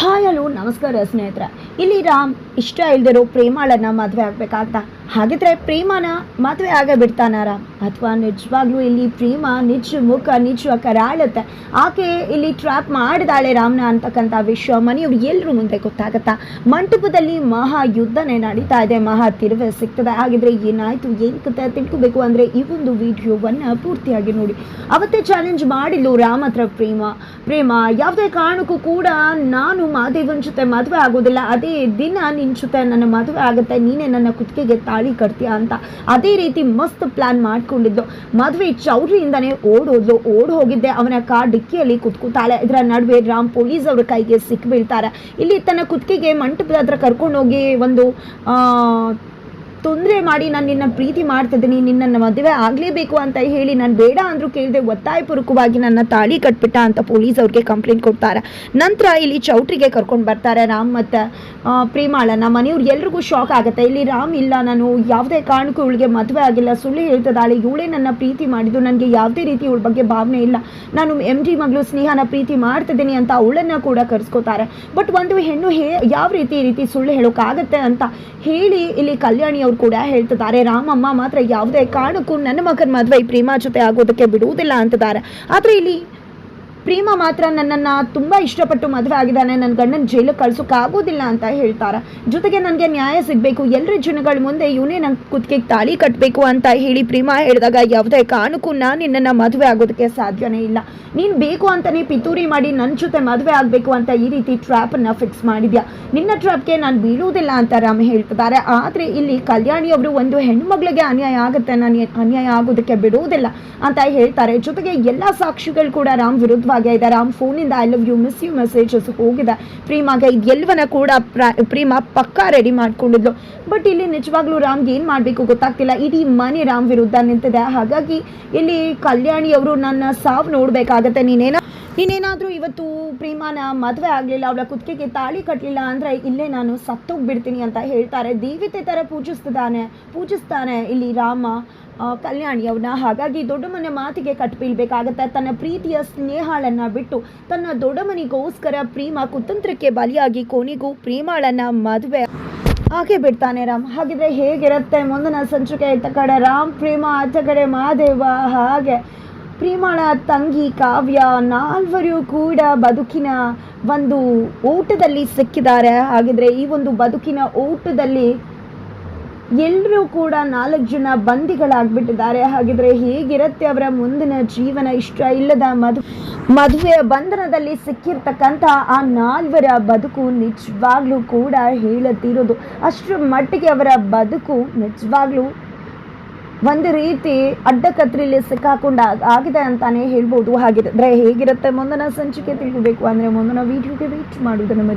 Hi hello ನಮಸ್ಕಾರ ಸ್ನೇಹಿತರೆ. ಇಲ್ಲಿ ರಾಮ್ ಇಷ್ಟ ಇಲ್ದಿರೋ ಪ್ರೇಮಾಳನ್ನ ಮದುವೆ ಆಗ್ಬೇಕಾಗ್ತ ಹಾಗಿದ್ರೆ ಪ್ರೇಮನ ಮದುವೆ ಆಗೇ ಬಿಡ್ತಾನಾರ? ಅಥವಾ ನಿಜವಾಗ್ಲೂ ಇಲ್ಲಿ ಪ್ರೇಮ ನಿಜ ಮುಖ ನಿಜ ಕರಾಳುತ್ತೆ ಆಕೆ ಇಲ್ಲಿ ಟ್ರ್ಯಾಪ್ ಮಾಡಿದಾಳೆ ರಾಮನ ಅಂತಕ್ಕಂಥ ವಿಶ್ವ ಮನೆಯವ್ರು ಎಲ್ಲರೂ ಮುಂದೆ ಗೊತ್ತಾಗತ್ತಾ? ಮಂಟಪದಲ್ಲಿ ಮಹಾ ಯುದ್ಧನೇ ನಡೀತಾ ಇದೆ, ಮಹಾ ತಿರುವೆ ಸಿಗ್ತದೆ. ಹಾಗಿದ್ರೆ ಏನಾಯ್ತು ಏನು ಕತೆ ತಿಳ್ಕೊಬೇಕು ಅಂದ್ರೆ ಈ ಒಂದು ವಿಡಿಯೋವನ್ನ ಪೂರ್ತಿಯಾಗಿ ನೋಡಿ. ಅವತ್ತೇ ಚಾಲೆಂಜ್ ಮಾಡಿದ್ಲು ರಾಮ ಹತ್ರ ಪ್ರೇಮ. ಪ್ರೇಮ, ಯಾವುದೇ ಕಾರಣಕ್ಕೂ ಕೂಡ ನಾನು ಮಾದೇವನ್ ಜೊತೆ ಮದುವೆ ಆಗೋದಿಲ್ಲ. ಅದೇ ದಿನ ನಿನ್ನ ಜೊತೆ ನನ್ನ ಮದುವೆ ಆಗುತ್ತೆ, ನೀನೇ ನನ್ನ ಕುತ್ತಿಗೆಗೆ ತಾಳಿ ಕಟ್ತೀಯ ಅಂತ. ಅದೇ ರೀತಿ ಮಸ್ತ್ ಪ್ಲಾನ್ ಮಾಡ್ಕೊಂಡಿದ್ದು ಮದುವೆ ಚೌಟ್ರಿಯಿಂದನೇ ಓಡೋದ್ಲು. ಓಡ್ ಹೋಗಿದ್ದೆ. ಅವನ ಕಾರ್ ಡಿಕ್ಕಿಯಲ್ಲಿ ಕುತ್ಕೋತಾಳೆ. ಇದರ ನಡುವೆ ರಾಮ್ ಪೊಲೀಸ್ ಅವ್ರ ಕೈಗೆ ಸಿಕ್ಕಿಬೀಳ್ತಾರೆ ಇಲ್ಲಿ ತನ್ನ ಕುತ್ತಿಗೆ ಮಂಟಪದ ಹತ್ರ ಕರ್ಕೊಂಡೋಗಿ ಒಂದು ತೊಂದರೆ ಮಾಡಿ ನಾನು ನಿನ್ನ ಪ್ರೀತಿ ಮಾಡ್ತಿದ್ದೀನಿ ನಿನ್ನನ್ನು ಮದುವೆ ಆಗಲೇಬೇಕು ಅಂತ ಹೇಳಿ ನಾನು ಬೇಡ ಅಂದರೂ ಕೇಳಿದೆ ಒತ್ತಾಯಪೂರ್ವಕವಾಗಿ ನನ್ನ ತಾಳಿ ಕಟ್ಬಿಟ್ಟ ಅಂತ ಪೊಲೀಸ್ ಅವ್ರಿಗೆ ಕಂಪ್ಲೇಂಟ್ ಕೊಡ್ತಾರೆ. ನಂತರ ಇಲ್ಲಿ ಚೌಟ್ರಿಗೆ ಕರ್ಕೊಂಡು ಬರ್ತಾರೆ ರಾಮ್ ಮತ್ತು ಪ್ರೇಮಾಳನ್ನ. ಮನೆಯವ್ರು ಎಲ್ರಿಗೂ ಶಾಕ್ ಆಗುತ್ತೆ. ಇಲ್ಲಿ ರಾಮ್ ಇಲ್ಲ, ನಾನು ಯಾವುದೇ ಕಾರಣಕ್ಕೂ ಇವಳಿಗೆ ಮದುವೆ ಆಗಿಲ್ಲ. ಸುಳ್ಳು ಹೇಳ್ತದಾಳೆ ಇವಳೇ ನನ್ನ ಪ್ರೀತಿ ಮಾಡಿದ್ದು. ನನಗೆ ಯಾವುದೇ ರೀತಿ ಇವಳ ಬಗ್ಗೆ ಭಾವನೆ ಇಲ್ಲ. ನಾನು ಎಂ ಜಿ ಮಗಳು ಸ್ನೇಹನ ಪ್ರೀತಿ ಮಾಡ್ತಿದ್ದೀನಿ ಅಂತ ಅವಳನ್ನು ಕೂಡ ಕರೆಸ್ಕೋತಾರೆ. ಬಟ್ ಒಂದು ಹೆಣ್ಣು ಯಾವ ರೀತಿ ರೀತಿ ಸುಳ್ಳು ಹೇಳೋಕ್ಕಾಗತ್ತೆ ಅಂತ ಹೇಳಿ ಇಲ್ಲಿ ಕಲ್ಯಾಣಿ ಕೂಡ ಹೇಳ್ತಿದ್ದಾರೆ. ರಾಮಮ್ಮ ಮಾತ್ರ ಯಾವುದೇ ಕಾರಣಕ್ಕೂ ನನ್ನ ಮಗನ ಮದುವೆ ಪ್ರೇಮ ಜೊತೆ ಆಗೋದಕ್ಕೆ ಬಿಡುವುದಿಲ್ಲ ಅಂತಿದ್ದಾರೆ. ಆದರೆ ಇಲ್ಲಿ ಪ್ರೇಮ ಮಾತ್ರ ನನ್ನನ್ನು ತುಂಬ ಇಷ್ಟಪಟ್ಟು ಮದುವೆ ಆಗಿದ್ದಾನೆ. ನನ್ನ ಗಂಡನ ಜೈಲಿಗೆ ಕಳ್ಸೋಕ್ಕಾಗೋದಿಲ್ಲ ಅಂತ ಹೇಳ್ತಾರೆ. ಜೊತೆಗೆ ನನಗೆ ನ್ಯಾಯ ಸಿಗಬೇಕು. ಎಲ್ಲರ ಜನಗಳ ಮುಂದೆ ಇವನೇ ನನ್ನ ಕುತ್ತಿಗೆಗೆ ತಾಳಿ ಕಟ್ಟಬೇಕು ಅಂತ ಹೇಳಿ ಪ್ರೀಮಾ ಹೇಳಿದಾಗ ಯಾವುದೇ ಕಾರಣಕ್ಕೂ ನಾನು ನಿನ್ನನ್ನು ಮದುವೆ ಆಗೋದಕ್ಕೆ ಸಾಧ್ಯವೇ ಇಲ್ಲ. ನೀನು ಬೇಕು ಅಂತಲೇ ಪಿತೂರಿ ಮಾಡಿ ನನ್ನ ಜೊತೆ ಮದುವೆ ಆಗಬೇಕು ಅಂತ ಈ ರೀತಿ ಟ್ರ್ಯಾಪನ್ನು ಫಿಕ್ಸ್ ಮಾಡಿದ್ಯಾ? ನಿನ್ನ ಟ್ರ್ಯಾಪ್ಗೆ ನಾನು ಬೀಳುವುದಿಲ್ಲ ಅಂತ ರಾಮ್ ಹೇಳ್ತಿದ್ದಾರೆ. ಆದರೆ ಇಲ್ಲಿ ಕಲ್ಯಾಣಿಯವರು ಒಂದು ಹೆಣ್ಮಗಳಿಗೆ ಅನ್ಯಾಯ ಆಗುತ್ತೆ. ನಾನು ಅನ್ಯಾಯ ಆಗೋದಕ್ಕೆ ಬಿಡುವುದಿಲ್ಲ ಅಂತ ಹೇಳ್ತಾರೆ. ಜೊತೆಗೆ ಎಲ್ಲ ಸಾಕ್ಷಿಗಳು ಕೂಡ ರಾಮ್ ವಿರುದ್ಧವಾಗೇ ಇದೆ ರಾಮ್ ಫೋನಿಂದ I love you miss you messages ಹೋಗಿದೆ. ಪ್ರೀಮಾಗೆ ಎಲ್ಲವನ್ನ ಕೂಡ ಪ್ರೀಮ ಪ್ರೇಮ ಪಕ್ಕಾ ರೆಡಿ ಮಾಡ್ಕೊಂಡಿದ್ಲು. ಬಟ್ ಇಲ್ಲಿ ನಿಜವಾಗ್ಲೂ ರಾಮ್ಗೆ ಏನು ಮಾಡಬೇಕು ಗೊತ್ತಾಗ್ತಿಲ್ಲ. ಇಡೀ ಮನೆ ರಾಮ್ ವಿರುದ್ಧ ನಿಂತಿದೆ. ಹಾಗಾಗಿ ಇಲ್ಲಿ ಕಲ್ಯಾಣಿ ಅವರು ನನ್ನ ಸಾವು ನೋಡಬೇಕಾಗತ್ತೆ. ನೀನೇನೋ ನೀನೇನಾದರೂ ಇವತ್ತು ಪ್ರೇಮಾನ ಮದುವೆ ಆಗಲಿಲ್ಲ, ಅವಳ ಕುತ್ತಿಗೆಗೆ ತಾಳಿ ಕಟ್ಟಲಿಲ್ಲ ಅಂದರೆ ಇಲ್ಲೇ ನಾನು ಸತ್ತೋಗ್ಬಿಡ್ತೀನಿ ಅಂತ ಹೇಳ್ತಾರೆ. ದೇವತೆ ಥರ ಪೂಜಿಸ್ತಿದ್ದಾನೆ, ಪೂಜಿಸ್ತಾನೆ ಇಲ್ಲಿ ರಾಮ ಕಲ್ಯಾಣಿ ಅವನ. ಹಾಗಾಗಿ ಮನೆ ಮಾತಿಗೆ ಕಟ್ಬೀಳ್ಬೇಕಾಗತ್ತೆ ತನ್ನ ಪ್ರೀತಿಯ ಸ್ನೇಹಾಳನ್ನು ಬಿಟ್ಟು ತನ್ನ ದೊಡ್ಡಮ್ಮನಿಗೋಸ್ಕರ ಪ್ರೇಮ ಕುತಂತ್ರಕ್ಕೆ ಬಲಿಯಾಗಿ ಕೊನೆಗೂ ಪ್ರೇಮಾಳನ್ನು ಮದುವೆ ಹಾಗೆ ಬಿಡ್ತಾನೆ ರಾಮ್. ಹಾಗಿದ್ರೆ ಹೇಗಿರುತ್ತೆ? ಮುಂದಿನ ಸಂಚಿಕೆ ಇತ್ತ ಕಡೆ ರಾಮ್, ಪ್ರೇಮ ಆಚ ಕಡೆ ಮಹಾದೇವ. ಹಾಗೆ ಪ್ರೇಮಾಳ ತಂಗಿ ಕಾವ್ಯ ನಾಲ್ವರು ಕೂಡ ಬದುಕಿನ ಒಂದು ಓಟದಲ್ಲಿ ಸಿಕ್ಕಿದ್ದಾರೆ. ಹಾಗಿದ್ರೆ ಈ ಒಂದು ಬದುಕಿನ ಓಟದಲ್ಲಿ ಎಲ್ಲರೂ ಕೂಡ ನಾಲ್ಕು ಜನ ಬಂದಿಗಳಾಗ್ಬಿಟ್ಟಿದ್ದಾರೆ ಹಾಗಿದ್ರೆ ಹೇಗಿರುತ್ತೆ ಅವರ ಮುಂದಿನ ಜೀವನ? ಇಷ್ಟ ಇಲ್ಲದ ಮದು ಮದುವೆಯ ಬಂಧನದಲ್ಲಿ ಸಿಕ್ಕಿರ್ತಕ್ಕಂಥ ಆ ನಾಲ್ವರ ಬದುಕು ನಿಜವಾಗ್ಲೂ ಕೂಡ ಹೇಳುತ್ತಿರೋದು ಅಷ್ಟರ ಮಟ್ಟಿಗೆ ಅವರ ಬದುಕು ನಿಜವಾಗ್ಲೂ ಒಂದು ರೀತಿ ಅಡ್ಡ ಕತ್ರಿಲಿ ಸಿಕ್ಕಾಕೊಂಡ ಆಗಿದೆ ಅಂತಾನೆ ಹೇಳ್ಬೋದು. ಹಾಗಿದ್ರೆ ಹೇಗಿರುತ್ತೆ ಮುಂದಿನ ಸಂಚಿಕೆ ತಿಳ್ಕೋಬೇಕು ಅಂದ್ರೆ ಮುಂದಿನ ವಿಡಿಯೋಗೆ ವೇಟ್ ಮಾಡುವುದನ್ನು